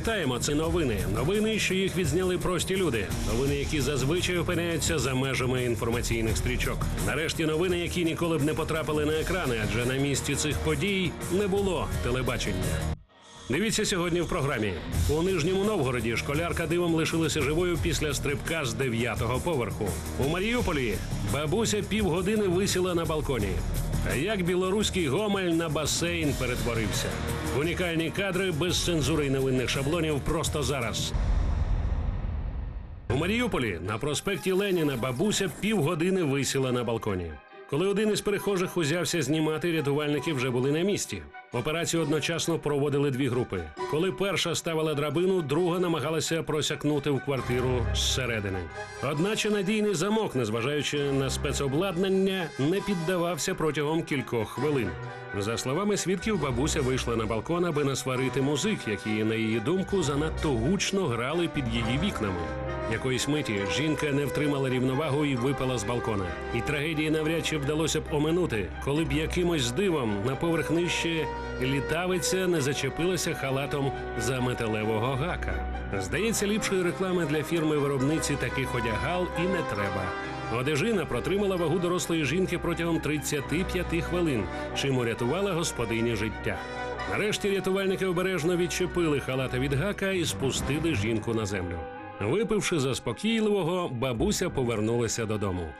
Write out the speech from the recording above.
Вітаємо! Це новини. Новини, що їх відзняли прості люди. Новини, які зазвичай опиняються за межами інформаційних стрічок. Нарешті новини, які ніколи б не потрапили на екрани, адже на місці цих подій не було телебачення. Дивіться сьогодні в програмі. У Нижньому Новгороді школярка дивом лишилася живою після стрибка з дев'ятого поверху. У Маріуполі бабуся півгодини висіла на балконі. Як білоруський гомель на басейн перетворився. Унікальні кадри без цензури і невинних шаблонів просто зараз. У Маріуполі на проспекті Леніна бабуся півгодини висіла на балконі. Коли один із перехожих узявся знімати, рятувальники вже були на місці. Операцію одночасно проводили дві групи. Коли перша ставила драбину, друга намагалася просякнути в квартиру зсередини. Одначе надійний замок, незважаючи на спецобладнання, не піддавався протягом кількох хвилин. За словами свідків, бабуся вийшла на балкон, аби насварити музик, які, на її думку, занадто гучно грали під її вікнами. Якоїсь миті жінка не втримала рівновагу і випала з балкона. І трагедії навряд чи вдалося б оминути, коли б якимось дивом на поверх нижче літавиця не зачепилася халатом за металевого гака. Здається, ліпшої реклами для фірми виробниці таких одягал і не треба. Одежина протримала вагу дорослої жінки протягом 35 хвилин, чим урятувала господині життя. Нарешті рятувальники обережно відчепили халата від гака і спустили жінку на землю. Випивши заспокійливого, бабуся повернулася додому.